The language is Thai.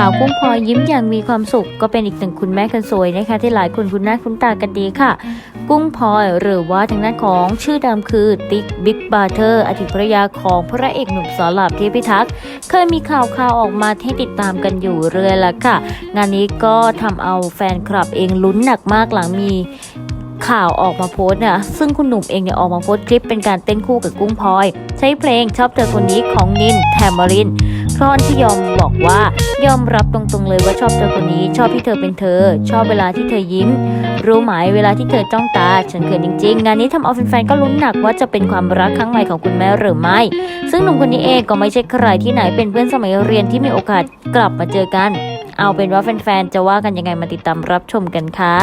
สาวกุ้งพลอยยิ้มอย่างมีความสุข ก็เป็นอีกหนึ่งคุณแม่คนสวยนะคะ ที่หลายคนคุ้นหน้าคุ้นตากันดีค่ะ กุ้งพลอยหรือว่าทางด้านของชื่อดิมคือติ๊กบิ๊กบาร์เทอร์อดีตภรรยาของพระเอกหนุ่มสอนหลับเทพิทักษ์เคยมีข่าวข่าวออกมาให้ติดตามกันอยู่เรื่อยละค่ะ งานนี้ก็ทำเอาแฟนคลับเองลุ้นหนักมากหลังมีข่าวออกมาโพสต์นะซึ่งคุณหนุ่มเองเนี่ยออกมาโพสต์คลิปเป็นการเต้นคู่กับกุ้งพลอย ใช้เพลงชอบเธอคนนี้ของนินแทมมาริน พรอนที่ยอมบอกว่ายอมรับตรงๆเลยว่าชอบเธอคนนี้ ชอบที่เธอเป็นเธอ ชอบเวลาที่เธอยิ้ม รู้ไหมเวลาที่เธอจ้องตา ฉันเขินจริงๆ งานนี้ทำเอาแฟนๆก็ลุ้นหนักว่าจะเป็นความรักครั้งใหม่ของคุณแม่หรือไม่ ซึ่งหนุ่มคนนี้เองก็ไม่ใช่ใครที่ไหนเป็นเพื่อนสมัยเรียนที่มีโอกาสกลับมาเจอกัน เอาเป็นว่าแฟนๆจะว่ากันยังไงมาติดตามรับชมกันค่ะ